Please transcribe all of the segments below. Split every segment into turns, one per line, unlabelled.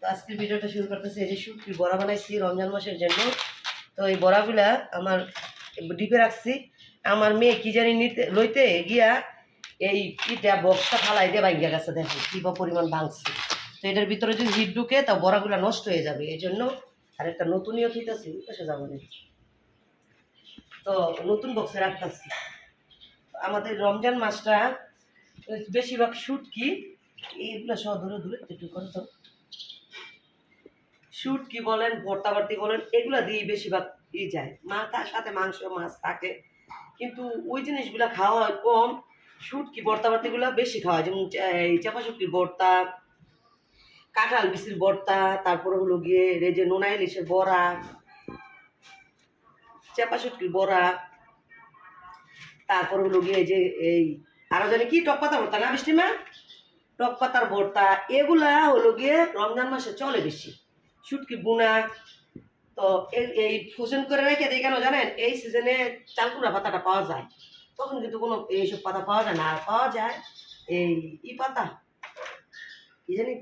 তো আজকের ভিডিওটা শুরু করতেছি এই যে শুটকি বড়া বানাইছি রমজান মাসের জন্য। তো এই বড়াগুলা আমার ডিপে রাখছি। আমার মেয়ে কি জানি নিতে লইতে গিয়া এই ইটা বক্সটা ফালাই দিয়ে ভাঙ্গিয়া গেছে, দেখো কি পরিমাণ ভাঙছে। তো এটার ভিতরে যদি হিট ঢুকে, তা বড়াগুলা নষ্ট হয়ে যাবে। এই জন্য আর একটা নতুনইও থিতেছি এসে যাব না। তো নতুন বক্সে রাখতেছি। আমাদের রমজান মাসটা বেশিরভাগ শুট কি এইগুলো সব দূরে দূরে একটু করে তো। শুট কি বলেন ভর্তা বার্তি বলেন, এগুলো দিয়েই বেশিরভাগ ই যায়। মা তার সাথে মাংস, মাছ থাকে। কিন্তু ওই জিনিসগুলো খাওয়া হয় কম। শুট কি ভর্তা বার্তিগুলো বেশি খাওয়া হয়। যেমন, এই চাপা শুটকির ভর্তা, কাঁঠাল বিচির ভর্তা, তারপরে হলো গিয়ে এই যে নোনা ইলিশের বড়া চাপা শুটকির বড়া, তারপর হলো গিয়ে যে এই, আরও জানি কি, টক পাতা ভর্তা না বৃষ্টি মা? টক পাতার ভর্তা, এগুলা হলো গিয়ে রমজান মাসে চলে বেশি। শুটকি বুনা, তো এই- ফোজন করে রেখে দিই কেন জানেন? এই সিজনে চালকুমড়া পাতাটা পাওয়া যায়। তখন কিন্তু কোনো এইসব পাতা পাওয়া যায় না। আর পাওয়া যায় এই ই পাতা। কি জানি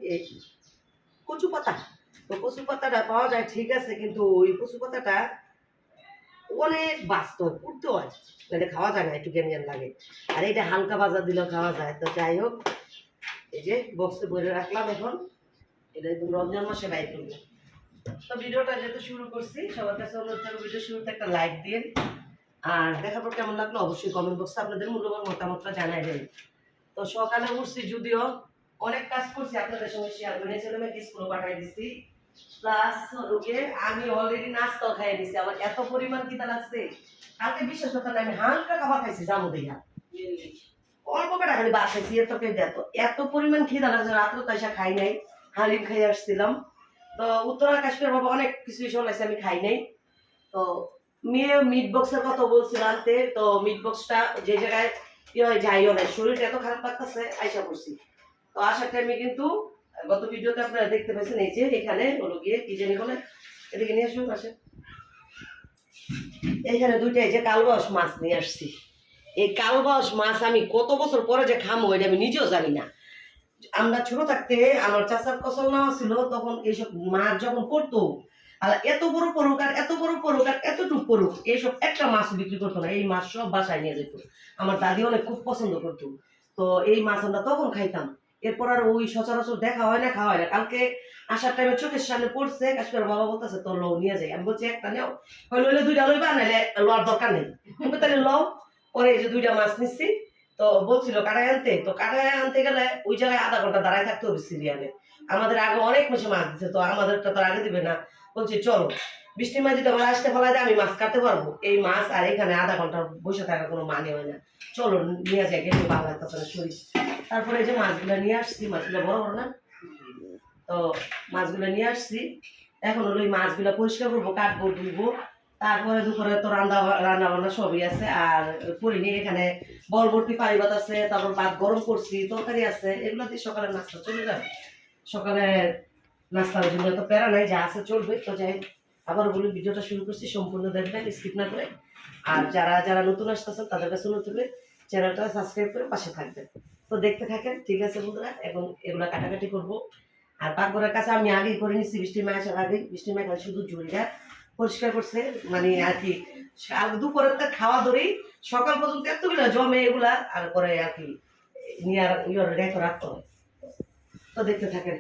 কচু পাতা। তো কচু পাতাটা পাওয়া যায়, ঠিক আছে, কিন্তু ওই কচু পাতাটা অনেক বাস্তব, উঠতে হয়। মানে খাওয়া যায় না, একটু জ্ঞান জ্ঞান লাগে। আর এটা হালকা বাজার দিলেও খাওয়া যায়। তো যাই হোক, এই যে বক্সে ভরে রাখলাম এখন। এটা একদম রমজান মাসে বাইর তো ভিডিওটা যেহেতু শুরু করছি, সবার কাছে অনুরোধ ভিডিও শুরুতে একটা লাইক দিন। আর দেখার পর কেমন লাগল অবশ্যই কমেন্ট বক্সে আপনাদের মূল্যবান মতামতটা জানাই দেন তো সকালে উঠছি যদিও অনেক কাজ করছি, আপনাদের সঙ্গে শেয়ার করে। ছেলে মেয়েকে স্কুলে দিছি। প্লাস গিয়ে আমি অলরেডি নাস্তাও খাইয়ে দিছি। আমার এত পরিমাণ কিতা লাগছে। কালকে বিশ্বাস করতে আমি হালকা খাবার খাইছি, জামু দিয়া। অল্প কটা খালি ভাত খাইছি, এত কে এত এত পরিমাণ খিদা লাগছে, রাত্রে তো এসে খাই নাই। হালিম খাই আসছিলাম। তো উত্তর আকাশের বাবা অনেক কিছু শোনাইছে, আমি খাই নাই। তো মেয়ে মিট বক্সের কথা বলছিল আনতে, তো মিট বক্সটা যে জায়গায় যাইও শরীরটা এত খারাপ লাগতেছে, আইসা পড়ছি। তো আসার টাইমে কিন্তু গত ভিডিওতে আপনারা দেখতে পাচ্ছেন এই যে এখানে হলো গিয়ে, কি জানি বলে, এদিকে নিয়ে আসুন আসে এইখানে দুইটা এই যে কালবাস মাছ নিয়ে আসছি। এই কালবাস মাছ আমি কত বছর পরে যে খামো, এটা আমি নিজেও জানি না। আমরা ছোট থাকতে আমার চাচার কসল নেওয়া ছিল, তখন এইসব মাছ যখন আর এত বড় পড়ুক আর এত বড় পড়ুক আর এতটুক পড়ুক এইসব একটা মাছ বিক্রি করতো না, এই মাছ সব বাসায় নিয়ে যেত। আমার দাদি অনেক খুব পছন্দ করতো। তো এই মাছ আমরা তখন খাইতাম। এরপর আর ওই সচরাচর দেখা হয় না, খাওয়া হয় না। কালকে আসার টাইমে চোখের সামনে পড়ছে কাশ্মীর বাবা বলতেছে, তোর লও, নিয়ে যাই। আমি বলছি, একটা নেও। লইলে দুইটা লইবা নাহলে লওয়ার দরকার নেই। তাহলে লও। এই যে দুইটা মাছ নিচ্ছি তো বলছিল কাটায় আনতে? তো কাটায় আনতে গেলে ওই জায়গায় আধা ঘণ্টা দাঁড়ায় থাকতে হবে সিরিয়ালে। আমাদের আগে অনেক মাসে মাছ দিচ্ছে তো আমাদেরটা তো আগে দিবে না। বলছি, চলো বৃষ্টি মাছ যদি আমার আসতে ফেলা যায়, আমি মাছ কাটতে পারব। এই মাছ আর এখানে আধা ঘণ্টা বসে থাকার কোনো মানে হয় না। চলো, নিয়ে যাই গেলে ভালো লাগতেছে না, শরীর। তারপরে যে মাছগুলো নিয়ে আসছি, মাছগুলো বড় বড় না? তো মাছগুলো নিয়ে আসছি। এখন হলো ওই মাছগুলো পরিষ্কার করব, কাটবো ধুবো তারপরে দুপুরে তো রান্না রান্না বান্না সবই আছে। আর করিনি এখানে বলবর্তি পানি ভাত আছে, তারপর ভাত গরম করছি, তরকারি আছে, এগুলো দিয়ে সকালে নাস্তা চলে যাবে। সকালে নাস্তার জন্য তো প্যারা নাই, যা আছে চলবে। তো যাই আবার বলি, ভিডিওটা শুরু করছি, সম্পূর্ণ দেখবেন স্কিপ না করে। আর যারা যারা নতুন আসতেছেন, তাদের কাছে নতুন চ্যানেলটা সাবস্ক্রাইব করে পাশে থাকবেন। তো দেখতে থাকেন, ঠিক আছে বন্ধুরা এখন এগুলো কাটাকাটি করব। আর পাকঘরের কাছে আমি আগেই করে নিচ্ছি বৃষ্টির মায় আসার আগে বৃষ্টির মায় খালি শুধু জুড়িটা পরিষ্কার করছে মানে আর কি দুপুরের তো খাওয়া ধরেই সকাল পর্যন্ত এতগুলো জমে এগুলা, আর পরে আর কি নিয়ে আর ইয়ে রেখে রাখতে হয়। তো দেখতে থাকেন।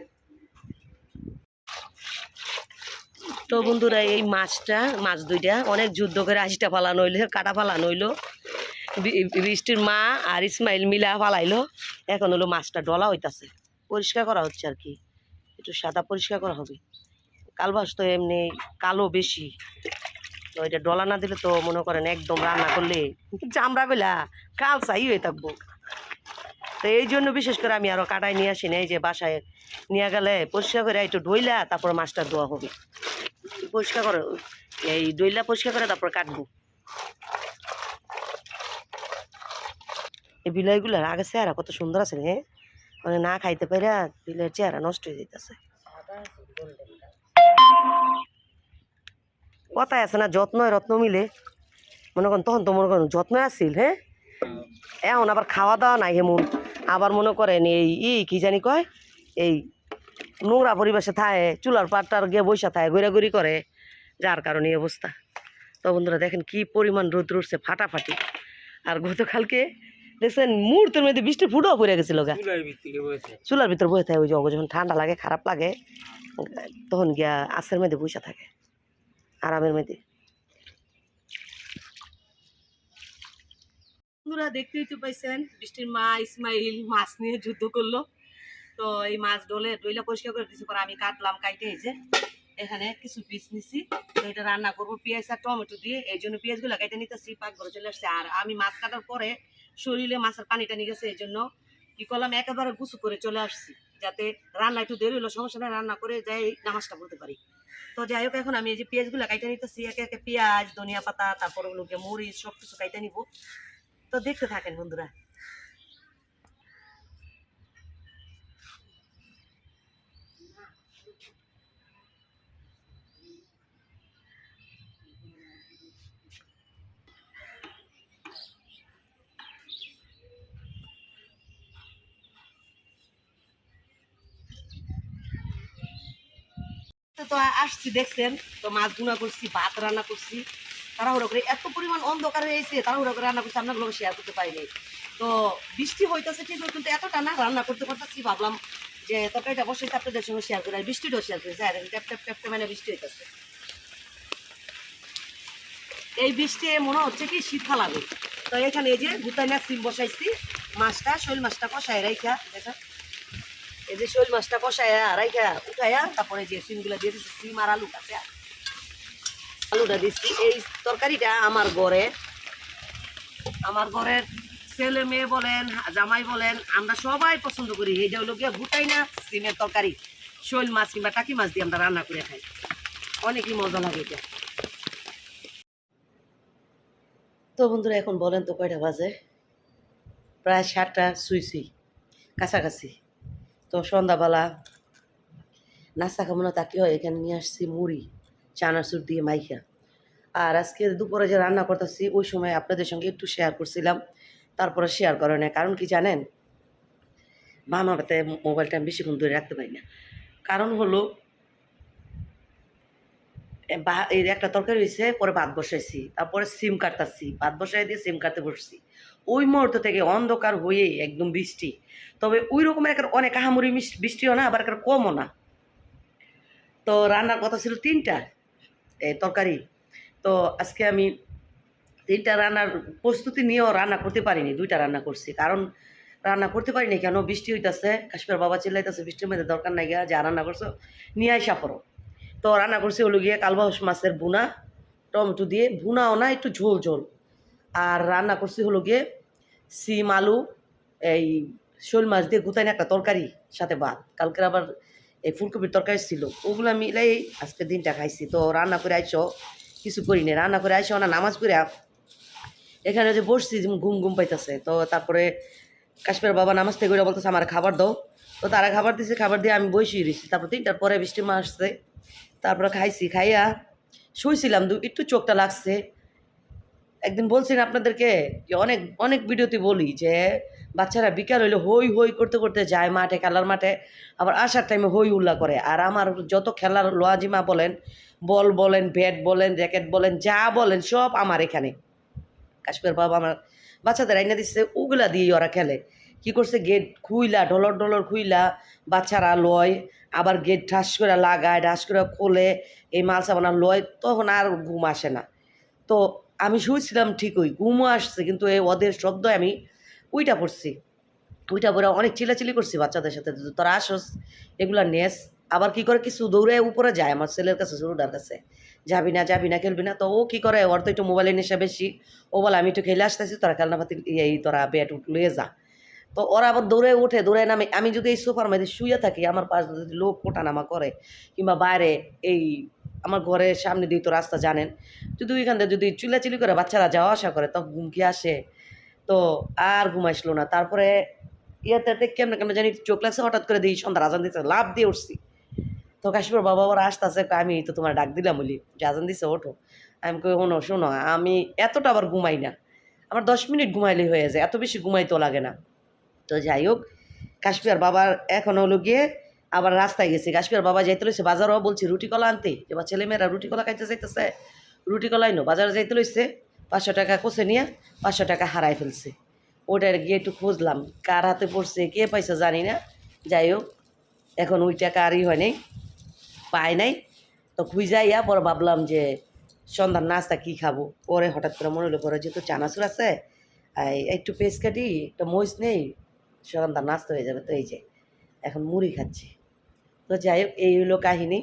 তো বন্ধুরা, এই মাছটা, মাছ দুইটা, অনেক যুদ্ধ করে আশিটা ফালানো হইল, কাটা ফালানো হইল। বৃষ্টির মা আর ইসমাইল মিলা ফালাইলো, এখন হলো মাছটা ডলা হইতাছে। পরিষ্কার করা হচ্ছে আর কি। একটু সাদা পরিষ্কার করা হবে। কালবাস তো এমনি কালো বেশি। তো এটা ডলা না দিলে তো মনে করেন একদম রান্না করলে চামড়া গুলা কাল চাই হয়ে থাকব। তো এই জন্য বিশেষ করে আমি আরও কাটায় নিয়ে আসি না এই যে বাসায় নিয়ে গেলে পরিষ্কার করে একটু ধুইলা তারপর মাছটা ধোয়া হবে। পরিষ্কার করে, এই ডইলা পরিষ্কার করে তারপর কাটবো। এই বিলাইগুলার আগে চেহারা কত সুন্দর আছে রে মানে না খাইতে পারে বিলাইয়ের চেহারা নষ্ট হয়ে যেতেছে কথায় আছে না যত্ন রত্ন মিলে। মনে করেন তখন তো মনে করেন যত্ন আসছিল হ্যাঁ? এখন আবার খাওয়া দাওয়া নাই হেমন। আবার মনে করেন এই ই কি জানি কয়? এই নোংরা পরিবেশে থাকে চুলার পাটটার গিয়ে বৈশা থাকে ঘোরাঘুরি করে। যার কারণে এই অবস্থা। তো বন্ধুরা দেখেন কি পরিমাণ রোদ উঠছে ফাটাফাটি। আর গতকালকে দেখছেন মুহূর্তের মধ্যে বৃষ্টি ফুটাও পড়ে গেছিল গা।
চুলার
ভিতর বসে। থাকে ওই যে যখন ঠান্ডা লাগে খারাপ লাগে তখন গিয়া আশের মধ্যে বসে থাকে। আরামের মধ্যে। বন্ধুরা দেখতেই তো পাইছেন বৃষ্টির মা ইসমাইল মাছ নিয়ে যুদ্ধ করল। তো এই মাছ ডলে ডইলা পরিষ্কার করে দিয়েছি পরে আমি কাটলাম কাইটে যে এখানে কিছু পিস নিছি। তো এটা রান্না করব পেঁয়াজ আর টমেটো দিয়ে। এই জন্য পেঁয়াজগুলো কেটে নিতেছি পাক ঘরে চলে আসছে। আর আমি মাছ কাটার পরে শরীরে মাছের পানিটা নিয়ে গেছে এই জন্য কি করলাম? একেবারে গুছু করে চলে আসছি, যাতে রান্না একটু দেরি হলো, সমস্যা নেই, রান্না করে যাই নামাজটা পড়তে পারি। তো যাই হোক, এখন আমি এই যে পেঁয়াজগুলো কাইটা নিতেছি, একে একে পেঁয়াজ, ধনিয়া পাতা, তারপর ওগুলোকে মরিচ সব কিছু কাইটে নিব। তো দেখতে থাকেন বন্ধুরা। তো আসছি, দেখছেন? তো মাছ গুনা করছি, ভাত রান্না করছি। তাড়াহুড়ো করে এত পরিমাণ অন্ধকার হয়েছে তাড়াহুড়ো করে রান্না করছি আপনাগুলো শেয়ার করতে পারিনি। তো বৃষ্টি হইতেছে ঠিক কিন্তু এতটা না, রান্না করতে করতেছি, ভাবলাম যে তরকারিটা বসে আপনাদের সঙ্গে শেয়ার করি, আর বৃষ্টিটাও শেয়ার করি। স্যার ট্যাপ ট্যাপ ট্যাপ মানে বৃষ্টি হইতেছে। এই বৃষ্টি মনে হচ্ছে কি শীত লাগবে তো এখানে এই যে গুতাইনা সিম বসাইছি, মাছটা, শৈল মাছটা কষাই রাইখা, দেখা। এই যে শৈল মাছটা কষাইয়া রাইখা উঠাইয়া তারপরে যে সিমগুলো দিয়ে দিচ্ছি সিম আর আলু কাটে আলুটা দিচ্ছি এই তরকারিটা আমার ঘরে, আমার ঘরের ছেলে মেয়ে বলেন, জামাই বলেন, আমরা সবাই পছন্দ করি। এইটা হলো গিয়ে ভুটাই না, সিমের তরকারি। শৈল মাছ কিংবা টাকি মাছ দিয়ে আমরা রান্না করে খাই। অনেকই মজা লাগে এটা। তো বন্ধুরা, এখন বলেন তো কয়টা বাজে? প্রায় সাতটা, সুই সুই, কাছাকাছি। তো সন্ধ্যাবেলা নাস্তা খাব না, তাকে হয় এখানে নিয়ে আসছি মুড়ি, চানাচুর দিয়ে মাইকা আর আজকে দুপুরে যে রান্না করতেছি, ওই সময় আপনাদের সঙ্গে একটু শেয়ার করছিলাম, তারপরে শেয়ার করে না কারণ কি জানেন? বাম হাতে মোবাইলটা আমি বেশিক্ষণ ধরে রাখতে পারি না। কারণ হলো, এ বা- এই একটা তরকারি হয়েছে পরে ভাত বসাইছি, তারপরে সিম কাটতাছি ভাত বসাই দিয়ে সিম কাটতে বসছি। ওই মুহূর্ত থেকে অন্ধকার হয়ে একদম বৃষ্টি। তবে ওই রকমের একটা অনেক আহামরি বৃষ্টিও না, আবার একটা কমও না। তো রান্নার কথা ছিল তিনটা তরকারি। তো আজকে আমি তিনটা রান্নার প্রস্তুতি নিয়েও রান্না করতে পারিনি, দুইটা রান্না করছি। কারণ রান্না করতে পারিনি কেন? বৃষ্টি হইতাছে, কাশ্মীর বাবা চিল্লাইতেছে, বৃষ্টির মধ্যে দরকার নাই গিয়া যা রান্না করছ, নিয়ে আইসা পড়ো। তো রান্না করছি হলো গিয়ে কালবাউস মাছের বুনা টমেটো দিয়ে বুনাও না, একটু ঝোল ঝোল। আর রান্না করছি হলো গিয়ে সিম, আলু, এই শোল মাছ দিয়ে গুতাইন একটা তরকারি সাথে ভাত। কালকের আবার এই ফুলকপির তরকারি ছিল। ওগুলো মিলাই আজকে দিনটা খাইছি। তো রান্না করে আইসো কিছু করি না রান্না করে আইসো না? নামাজ করে এখানে যে বসছি ঘুম ঘুম পাইতেছে। তো তারপরে কাশ্মীর বাবা নামাজ থেকে বলতেছে, আমার খাবার দাও। তো তারা খাবার দিছে। খাবার দিয়ে আমি বসিয়ে দিছি তারপর তিনটার পরে বৃষ্টি মা আসছে। তারপরে খাইছি। খাইয়া শুইছিলাম। দু একটু চোখটা লাগছে। একদিন বলছেন আপনাদেরকে যে অনেক অনেক ভিডিওতে বলি যে বাচ্চারা বিকাল হইলে হই হই করতে করতে যায় মাঠে, খেলার মাঠে, আবার আসার টাইমে হই উল্লা করে। আর আমার যত খেলার লোয়াজিমা বলেন, বল বলেন ব্যাট বলেন র্যাকেট বলেন, যা বলেন সব আমার এখানে। কাশ্মীর বাবা আমার বাচ্চাদের আইনা দিচ্ছে ওগুলা দিয়ে ওরা খেলে। কি করছে? গেট খুইলা ডলর ডলর খুইলা, বাচ্চারা লয়, আবার গেট ঠাস করে লাগায় ঢাস করে খোলে, এই মাল সাবানা লয়, তখন আর ঘুম আসে না। তো আমি শুয়েছিলাম ঠিকই, ঘুমও আসছে, কিন্তু এই ওদের শব্দ আমি উইটা পড়ছি। উইটা পরে অনেক চিলাচিলি করছি বাচ্চাদের সাথে তোরা আসস, এগুলা নেস, আবার কি করে কিছু দৌড়ে উপরে যায় আমার ছেলের কাছে ছোটোটার কাছে। যাবি না যাবি না, খেলবি না, তো ও কি করে, ওর তো একটু মোবাইলের নেশা বেশি। ও বলে, আমি একটু খেলে আসতেছি, তোরা খেলনা পাতি এই তোরা ব্যাট লয়ে যা। তো ওরা আবার দৌড়ে উঠে, দৌড়ে নামে। আমি যদি এই সোফার মধ্যে শুয়ে থাকি, আমার পাশ যদি লোক ওঠানামা করে, কিংবা বাইরে এই আমার ঘরের সামনে দিয়ে তো রাস্তা জানেন। যদি ওইখান থেকে যদি চিলাচিলি করে বাচ্চারা যাওয়া আসা করে, তখন ঘুম কি আসে? তো আর ঘুমাইছিল না। তারপরে ইয়েতে কেমনে কেমনে জানি চোখ লাগছে, হঠাৎ করে দিই সন্ধ্যা আজান দিচ্ছে লাভ দিয়ে উঠছি। তো কাশ্মীর বাবা ওরা আসতেছে আমি তো তোমার ডাক দিলাম বলি, যে আজান দিছে, ওঠো। আমি কই, শোনো শোনো, আমি এতটা আবার ঘুমাই না। আমার দশ মিনিট ঘুমাইলেই হয়ে যায়, এত বেশি ঘুমাইতেও লাগে না। তো যাই হোক কাশ্মীর বাবার এখন হলো গিয়ে আবার রাস্তায় গেছি কাশ্মীর বাবা যাইতে লইছে, বাজারও বলছি রুটি কলা আনতে। এবার ছেলেমেয়েরা রুটি কলা খাইতে যাইতেছে, রুটি কলাই নো বাজারে যাইতে লইছে, পাঁচশো টাকা কষে নিয়ে পাঁচশো টাকা হারাই ফেলছে। ওটার গিয়ে একটু খুঁজলাম, কার হাতে পড়ছে, কে পাইছে জানি না। যাই হোক, এখন ওই টাকা আরই হয় নাই, পায় নাই। তো খুঁজাইয়া পরে ভাবলাম যে সন্ধ্যার নাস্তা কী খাব? পরে হঠাৎ করে মনে হলো, পরে যেহেতু চানাচুর আছে একটু পেস্ট কাটি, একটা মরিচ নেই, সন্ধ্যার নাস্তা হয়ে যাবে, তো এই যে, এখন মুড়ি খাচ্ছি। তো যাই হোক, এই হলো কাহিনী।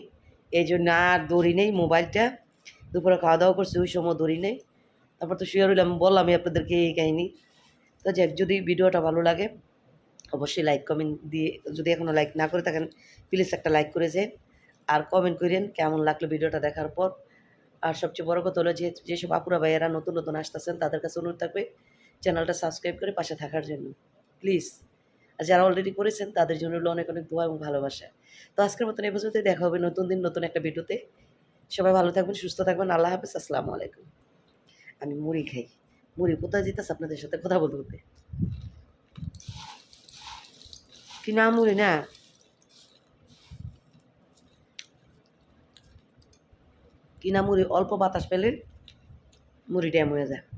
এই জন্য আর দড়ি নেই মোবাইলটা। দুপুরে খাওয়া দাওয়া করছি, ওই সময় দড়ি নেই। তারপর তো শুয়ে রইলাম বললামই আপনাদেরকে এই কাহিনী। তো যাক যদি ভিডিওটা ভালো লাগে, অবশ্যই লাইক কমেন্ট দিয়ে, যদি এখনও লাইক না করে থাকেন প্লিজ একটা লাইক করে যান আর কমেন্ট করেন কেমন লাগল ভিডিওটা দেখার পর। আর সবচেয়ে বড় কথা হলো যে, যেসব আপুরা ভাইয়েরা নতুন নতুন আসতেছেন, তাদের কাছে অনুরোধ থাকবে চ্যানেলটা সাবস্ক্রাইব করে পাশে থাকার জন্য। প্লিজ আর যারা অলরেডি করেছেন, তাদের জন্য হলো অনেক অনেক দোয়া এবং ভালোবাসা। তো আজকের মতন এই পর্যন্ত দেখা হবে নতুন দিন, নতুন একটা ভিডিওতে। সবাই ভালো থাকবেন, সুস্থ থাকবেন, আল্লাহ হাফিজ, আসসালামু আলাইকুম। আমি মুড়ি খাই। মুড়ি কোথায় যেতেছে আপনাদের সাথে কথা বলতে বলতে। কি না মুড়ি, না? কিনা মুড়ি? অল্প বাতাস পেলে মুড়িটা এমন হয়ে যায়।